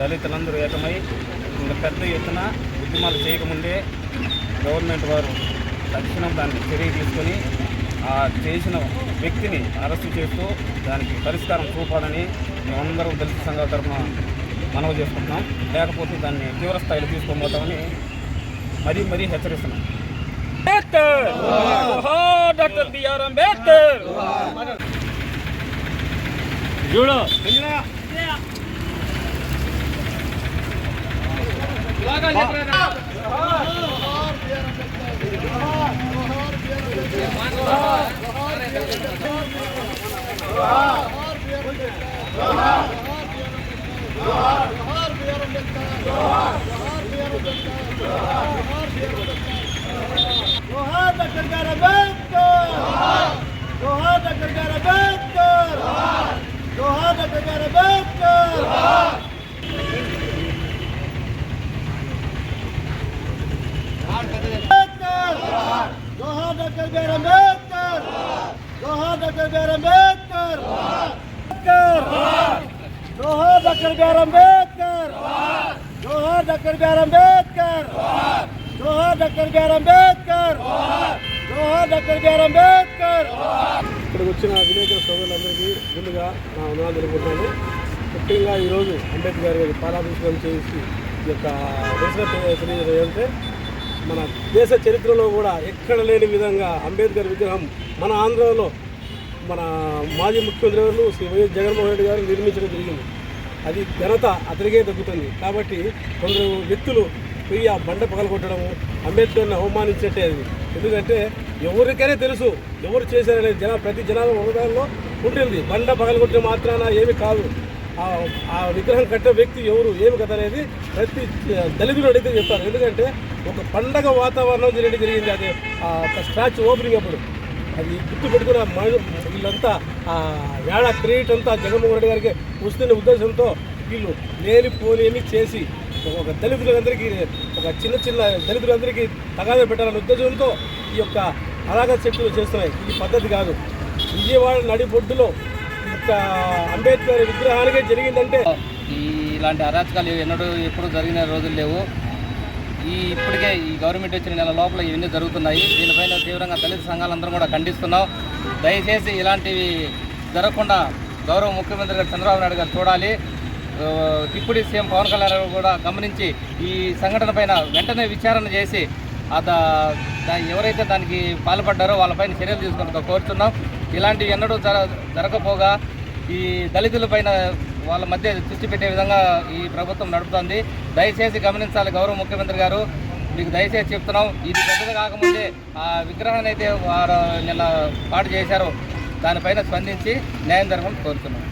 దళితులందరూ ఏకమై ఇంత పెద్ద ఎత్తున ఉద్యమాలు చేయకముందే గవర్నమెంట్ వారు తక్షణం దాన్ని చర్య తీసుకొని ఆ చేసిన వ్యక్తిని అరెస్టు చేస్తూ దానికి పరిష్కారం చూపాలని మేమందరం దళిత సంఘాల తరఫున మనవి చేసుకుంటున్నాం. లేకపోతే దాన్ని తీవ్ర స్థాయిలో తీసుకొని పోతామని మరీ మరీ హెచ్చరిస్తున్నాం. అంబేద్కర్! జోహార్ డాక్టర్ బిఆర్ అంబేద్కర్! చూడు Muhammed Kargarabai! Doctor B Ambedkar लोहा डॉक्टर बी अंबेडकर लोहा डॉक्टर बी अंबेडकर लोहा डॉक्टर बी अंबेडकर लोहा डॉक्टर बी अंबेडकर लोहा डॉक्टर बी अंबेडकर ఇక్కడికి వచ్చిన విలేకరుల సోదరులందరికీ ముందుగా నా వందనాలు తెలుపుతున్నాను. ముఖ్యంగా ఈరోజు మన దేశ చరిత్రలో కూడా ఎక్కడ లేని విధంగా అంబేద్కర్ విగ్రహం మన ఆంధ్రలో మన మాజీ ముఖ్యమంత్రి గారు శ్రీ వైఎస్ జగన్మోహన్ రెడ్డి గారు నిర్మించడం జరిగింది. అది ఘనత అతనికే దక్కుతుంది కాబట్టి కొందరు వ్యక్తులు పోయి ఆ బండ పగలగొట్టడము అంబేద్కర్ని అవమానించట్టే అది. ఎందుకంటే ఎవరికైనా తెలుసు ఎవరు చేశారనే జన ప్రతి జనాభా ఒకదానిలో ఉంటుంది. బండ పగలగొట్టిన మాత్రాన ఏమి కాదు. ఆ విగ్రహం కట్టిన వ్యక్తి ఎవరు ఏమి కథ అనేది ప్రతి దళితులు అడిగితే చెప్తారు. ఎందుకంటే ఒక పండగ వాతావరణం జరిగి జరిగింది. అది ఆ ఒక స్టాచ్యూ ఓపెనింగ్ అప్పుడు. అది గుర్తు పెట్టుకున్న వీళ్ళంతా ఆ వేళ క్రియేట్ అంతా జగన్మోహన్ రెడ్డి గారికి వస్తున్న ఉద్దేశంతో వీళ్ళు లేని పోలేని చేసి ఒక దళితులందరికీ ఒక చిన్న చిన్న దళితులందరికీ తగాదా పెట్టాలనే ఉద్దేశంతో ఈ యొక్క అలాగ చెట్లు చేస్తున్నాయి. ఇది పద్ధతి కాదు. విజయవాడ నడిబొడ్డులో అంబేద్కర్ విగ్రహానికే జరిగిందంటే ఇలాంటి అరాచకాలు ఎన్నడూ ఎప్పుడు జరిగిన రోజులు లేవు. ఈ ఇప్పటికే ఈ గవర్నమెంట్ వచ్చిన నెల లోపల ఇవన్నీ జరుగుతున్నాయి. దీనిపైన తీవ్రంగా దళిత సంఘాలందరూ కూడా ఖండిస్తున్నాం. దయచేసి ఇలాంటివి జరగకుండా గౌరవ ముఖ్యమంత్రి గారు చంద్రబాబు నాయుడు గారు చూడాలి. ఆ, డిప్యూటీ సీఎం పవన్ కళ్యాణ్ కూడా గమనించి ఈ సంఘటన పైన వెంటనే విచారణ చేసి అత ఎవరైతే దానికి పాల్పడ్డారో వాళ్ళపైన చర్యలు తీసుకుంటూ కోరుతున్నాం ఇలాంటివి ఎన్నడూ జర జరగపోగా ఈ దళితుల పైన వాళ్ళ మధ్య దృష్టి పెట్టే విధంగా ఈ ప్రభుత్వం నడుపుతోంది. దయచేసి గమనించాలి గౌరవ ముఖ్యమంత్రి గారు. మీకు దయచేసి చెప్తున్నాం. ఇది పెద్దది కాకముందే ఆ విగ్రహాన్ని అయితే వారు నిన్న పాటు చేశారో. దానిపైన స్పందించి న్యాయం జరగడం కోరుతున్నాం.